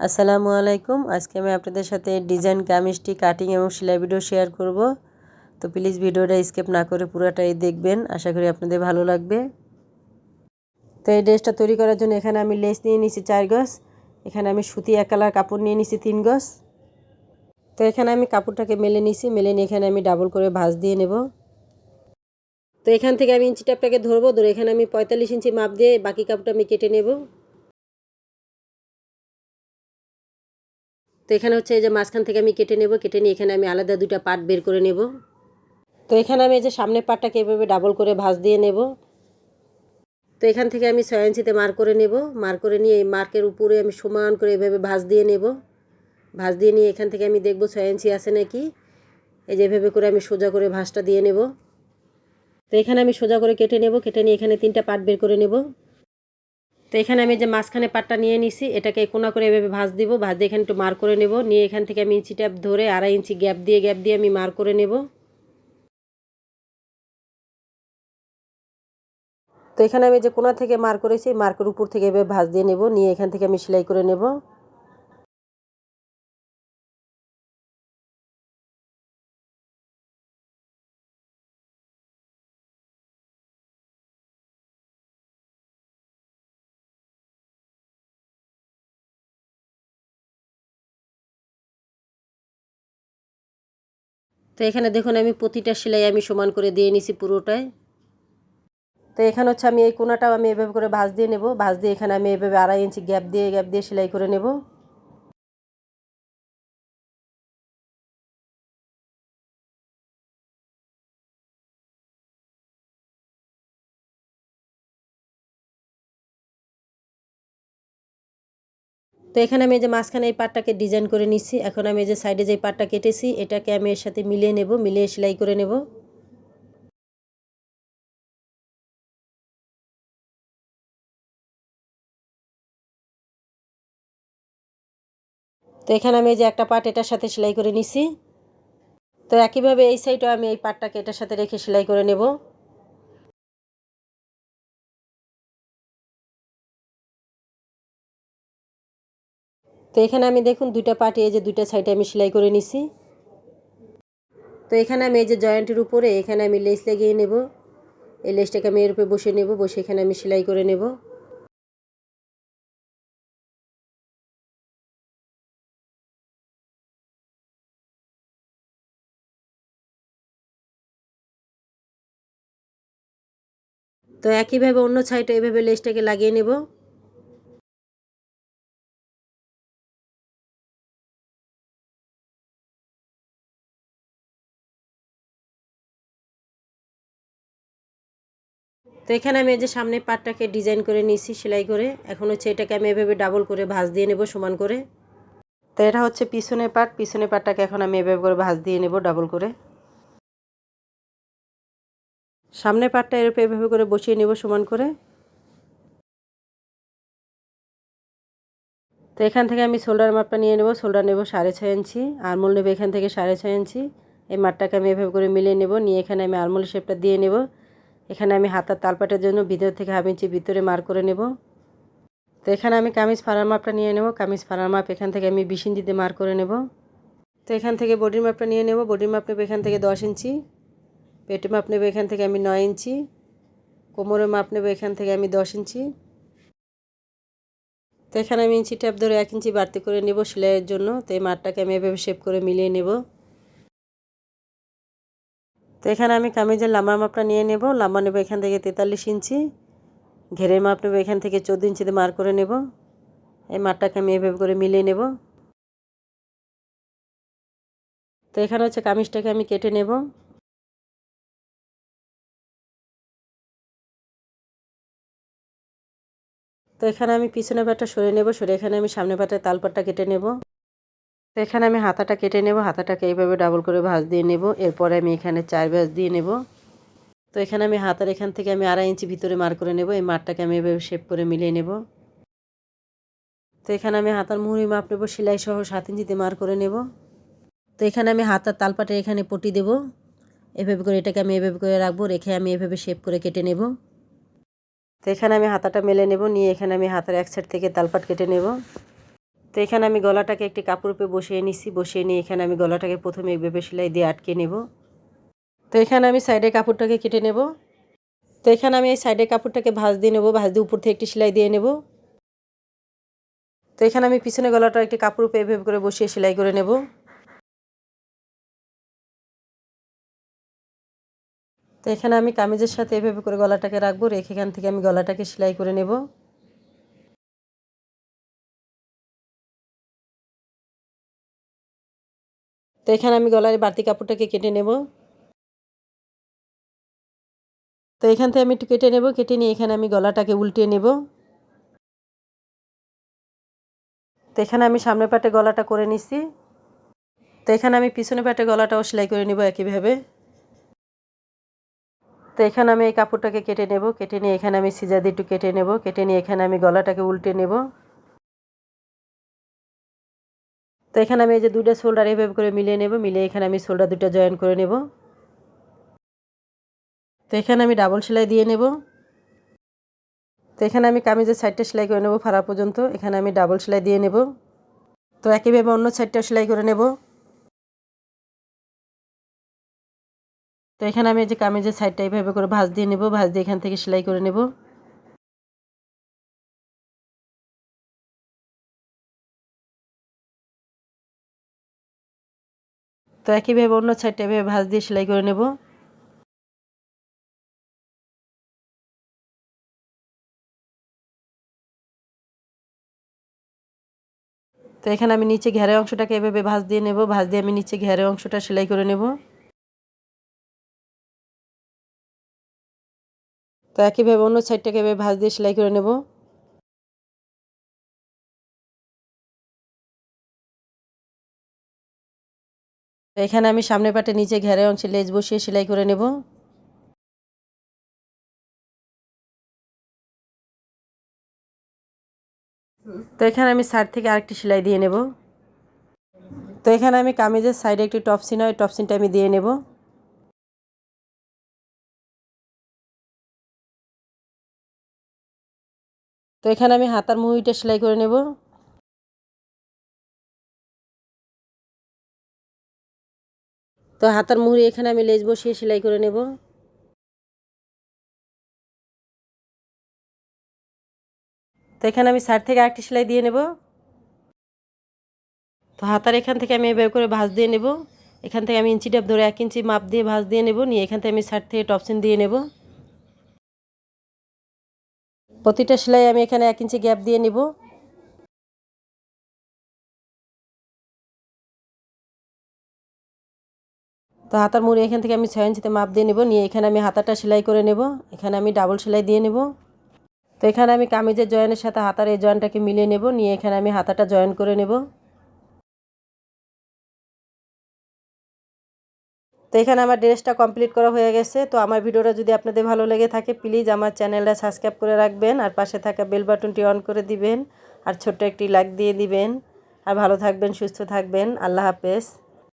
আসসালামু আলাইকুম। আজকে আমি আপনাদের সাথে ডিজাইন কামিজটি কাটিং এবং সেলাই ভিডিও শেয়ার করব। তো প্লিজ ভিডিওটা স্কেপ না করে পুরোটাই দেখবেন। আশা করি আপনাদের ভালো লাগবে। তো এই ড্রেসটা তৈরি করার জন্য এখানে আমি লেস নিয়ে নিছি চার গজ। এখানে আমি সুতি এক কালার কাপড় নিয়ে নিছি তিন গজ। তো এখানে আমি কাপড়টাকে মেলে নিছি মেলে নিয়ে এখানে আমি ডাবল করে ভাঁজ দিয়ে নেব। তো এখান থেকে আমি ইঞ্চি টাপটাকে ধরবো। ধরে এখানে আমি পঁয়তাল্লিশ ইঞ্চি মাপ দিয়ে বাকি কাপড়টা আমি কেটে নেব। তো এখানে হচ্ছে এই যে মাঝখান থেকে আমি কেটে নেব, কেটে নিয়ে এখানে আমি আলাদা দুটা পার্ট বের করে নেব। তো এখানে আমি এই যে সামনের পার্টটাকে এভাবে ডাবল করে ভাঁজ দিয়ে নেব। তো এখান থেকে আমি ছয় ইঞ্চিতে মার করে নেব। মার করে নিয়ে এই মার্কের উপরে আমি সমান করে এভাবে ভাঁজ দিয়ে নেব। ভাঁজ দিয়ে নিয়ে এখান থেকে আমি দেখব ছয় ইঞ্চি আছে নাকি। এই যে এভাবে করে আমি সোজা করে ভাঁজটা দিয়ে নেব। তো এখানে আমি সোজা করে কেটে নেব। কেটে নিয়ে এখানে তিনটা পার্ট বের করে নেব। তো এখানে আমি যে মাঝখানে পাটটা নিয়ে নিছি, এটাকে কোনা করে এভাবে ভাজ দিব, ভাজ দিয়ে এখানে একটু মার করে নেব। নিয়ে এখান থেকে আমি ইঞ্চি ট্যাপ ধরে আড়াই ইঞ্চি গ্যাপ দিয়ে গ্যাপ দিয়ে আমি মার করে নেব। তো এখানে আমি যে কোনা থেকে মার করেছি, মার্কের উপর থেকে এভাবে ভাজ দিয়ে নেব। নিয়ে এখান থেকে আমি সেলাই করে নেব। তো এখানে দেখুন, আমি প্রতিটা সেলাই আমি সমান করে দিয়ে নিছি পুরোটাই। তো এখানে হচ্ছে আমি এই কোনাটাও আমি এভাবে করে ভাঁজ দিয়ে নেব। ভাঁজ দিয়ে এখানে আমি এভাবে আড়াই ইঞ্চি গ্যাপ দিয়ে গ্যাপ দিয়ে সেলাই করে নেব। তো এখানে আমি যে মাঝখানে এই পাটটাকে ডিজাইন করে নিচ্ছি এখন আমি যে সাইডে যে পাটটা কেটেছি, এটাকে আমি এর সাথে মিলিয়ে নেব, মিলিয়ে সেলাই করে নেব। তো এখানে আমি যে একটা পাট এটার সাথে সেলাই করে নিছি। তো একইভাবে এই সাইডও আমি এই পাটটাকে এটার সাথে রেখে সেলাই করে নেব। তো এখানে আমি দেখুন দুইটা পার্টি এই যে দুইটা সাইডে আমি সেলাই করে নিছি। তো এখানে আমি এই যে জয়েন্টের উপরে, এখানে আমি লেস লাগিয়ে নেব। এই লেসটাকে আমি এর উপরে বসে নেব বসে এখানে আমি সেলাই করে নেব। তো একইভাবে অন্য সাইডে এভাবে লেসটাকে লাগিয়ে নেব। তো এখানে আমি এই যে সামনে পাটটাকে ডিজাইন করে নিয়েছি, সেলাই করে। এখন হচ্ছে এটাকে আমি এভাবে ডাবল করে ভাঁজ দিয়ে নেব সমান করে। তো এটা হচ্ছে পিছনের পাট পিছনের পাটটাকে এখন আমি এভাবে করে ভাঁজ দিয়ে নেব ডাবল করে। সামনের পাটটা এরপর এভাবে করে বসিয়ে নেব সমান করে। তো এখান থেকে আমি শোল্ডার মাপটা নিয়ে নেব, শোল্ডার নেব সাড়ে ছয় ইঞ্চি আরমোল নেব এখান থেকে সাড়ে ছয় ইঞ্চি। এই মাঠটাকে আমি এভাবে করে মিলিয়ে নেব, নিয়ে এখানে আমি আরমোল শেপটা দিয়ে নেব। এখানে আমি হাতার তালপাটের জন্য ভিতর থেকে হাফ ইঞ্চি ভিতরে মার করে নেব। তো এখানে আমি কামিজ ফাড়ার মাপটা নিয়ে নেব। কামিজ ফাড়ার মাপ এখান থেকে আমি বিশ ইঞ্চিতে মার করে নেব। তো এখান থেকে বডির মাপটা নিয়ে নেব। বডির মাপ নেব এখান থেকে দশ ইঞ্চি। পেটের মাপ নেব এখান থেকে আমি নয় ইঞ্চি। কোমরের মাপ নেব এখান থেকে আমি দশ ইঞ্চি। তো এখানে আমি ইঞ্চি ট্যাপ ধরে এক ইঞ্চি বাড়তি করে নেব সেলাইয়ের জন্য। তো এই মাঠটাকে আমি এভাবে শেপ করে মিলিয়ে নেব। তো এখানে আমি কামিজের লাম্বার মাপটা নিয়ে নেব। লাম্বা নেব এখান থেকে তেতাল্লিশ ইঞ্চি। ঘেরের মাপ নেব এখান থেকে চোদ্দ ইঞ্চিতে মার করে নেব। এই মাঠটাকে আমি এভাবে করে মিলিয়ে নেব। তো এখানে হচ্ছে কামিজটাকে আমি কেটে নেব। তো এখানে আমি পিছনে পাটটা সরে নেব। সরে এখানে আমি সামনে পাটের তালপাটটা কেটে নেব। তো এখানে আমি হাতাটা কেটে নেব, হাতাটাকে এইভাবে ডাবল করে ভাঁজ দিয়ে নেব। এরপরে আমি এখানে চার ভাঁজ দিয়ে নেব। তো এখানে আমি হাতার এখান থেকে আমি আড়াই ইঞ্চি ভিতরে মার করে নেব, এই মারটাকে আমি এভাবে শেপ করে মিলিয়ে নেব। তো এখানে আমি হাতার মুহুরি মাপ নেব সেলাই সহ সাত ইঞ্চিতে মার করে নেব। তো এখানে আমি হাতার তালপাটে এখানে পটি দেব। এভাবে করে এটাকে আমি এভাবে করে রাখব, রেখে আমি এভাবে শেপ করে কেটে নেব। তো এখানে আমি হাতাটা মেলে নেব, নিয়ে এখানে আমি হাতার এক সাইড থেকে তালপাট কেটে নেব। তো এখানে আমি গলাটাকে একটি কাপড় বসিয়ে নিছি, বসিয়ে নিয়ে এখানে আমি গলাটাকে প্রথমে এইভাবে সেলাই দিয়ে আটকে নেব। তো এখানে আমি সাইডে কাপড়টাকে কেটে নেব। তো এখানে আমি এই সাইডে কাপড়টাকে ভাঁজ দিয়ে নেব, ভাঁজ দিয়ে উপর থেকে একটি সেলাই দিয়ে নেব। তো এখানে আমি পিছনে গলাটা একটি কাপড় উপরে এভাবে করে বসিয়ে সেলাই করে নেব। তো এখানে আমি কামিজের সাথে এভাবে করে গলাটাকে রাখব, রেখে এখান থেকে আমি গলাটাকে সেলাই করে নেব। তো এখানে আমি গলার বাড়তি কাপড়টাকে কেটে নেব। তো এখান থেকে আমি একটু কেটে নেব, কেটে নিয়ে এখানে আমি গলাটাকে উল্টে নেব। তো এখানে আমি সামনের পাটে গলাটা করে নিছি। তো এখানে আমি পিছনে পাটে গলাটাও সেলাই করে নেব একইভাবে। তো এখানে আমি এই কাপড়টাকে কেটে নেব, কেটে নিয়ে এখানে আমি সিজা দিয়ে একটু কেটে নেব, কেটে নিয়ে এখানে আমি গলাটাকে উল্টে নেব। এখানে আমি এই যে দুটো শোল্ডার এভাবে করে মিলিয়ে নেব, মিলিয়ে এখানে আমি শোল্ডার দুটো জয়েন করে নেব। তো এখানে আমি ডাবল সেলাই দিয়ে নেব। তো এখানে আমি কামিজের সাইডটা সেলাই করে নেব ফাড়া পর্যন্ত। এখানে আমি ডাবল সেলাই দিয়ে নেব। তো একইভাবে অন্য সাইডটাও সেলাই করে নেব। তো এখানে আমি যে কামিজের সাইডটা এইভাবে করে ভাঁজ দিয়ে নেব, ভাঁজ দিয়ে এখান থেকে সেলাই করে নেব। তো একইভাবে অন্য সাইডটা এভাবে ভাঁজ দিয়ে সেলাই করে নেব। তো এখানে আমি নিচে ঘেরে অংশটাকে এভাবে ভাঁজ দিয়ে নেব, ভাঁজ দিয়ে আমি নিচে ঘেরে অংশটা সেলাই করে নেব। তো একইভাবে অন্য সাইডটাকে এভাবে ভাঁজ দিয়ে সেলাই করে নেব। এখানে আমি সামনে পাটে নিচে ঘেরে অংশে লেজ বসিয়ে সেলাই করে নেব। তো এখানে আমি সাইড থেকে আরেকটি সেলাই দিয়ে নেব। তো এখানে আমি কামিজের সাইডে একটি টপসিন হয় টপসিনটা আমি দিয়ে নেব। তো এখানে আমি হাতার মুহুরিটা সেলাই করে নেব। তো হাতার মুহুরি এখানে আমি লেজ বসিয়ে সেলাই করে নেব। তো এখানে আমি সাইড থেকে আরেকটি সেলাই দিয়ে নেব। তো হাতার এখান থেকে আমি এভাবে করে ভাঁজ দিয়ে নেব। এখান থেকে আমি ইঞ্চি ডাব ধরে এক ইঞ্চি মাপ দিয়ে ভাঁজ দিয়ে নেব। নিয়ে এখান থেকে আমি সাইড থেকে টপসিন দিয়ে নেব। প্রতিটা সেলাই আমি এখানে এক ইঞ্চি গ্যাপ দিয়ে নেব। তো হাতার মুড়ি এখান থেকে আমি ছয় ইঞ্চিতে মাপ দিয়ে নেব। নিয়ে এখানে আমি হাতাটা সেলাই করে নেব। এখানে আমি ডাবল সেলাই দিয়ে নেব। তো এখানে আমি কামিজের জয়েনের সাথে হাতার এই জয়েনটাকে মিলিয়ে নেব। নিয়ে এখানে আমি হাতাটা জয়েন করে নেব। তো এখানে আমার ড্রেসটা কমপ্লিট করা হয়ে গেছে। তো আমার ভিডিওটা যদি আপনাদের ভালো লেগে থাকে, প্লিজ আমার চ্যানেলটা সাবস্ক্রাইব করে রাখবেন আর পাশে থাকা বেল বাটনটি অন করে দিবেন। আর ছোট্ট একটি লাইক দিয়ে দিবেন। আর ভালো থাকবেন, সুস্থ থাকবেন। আল্লাহ হাফেজ।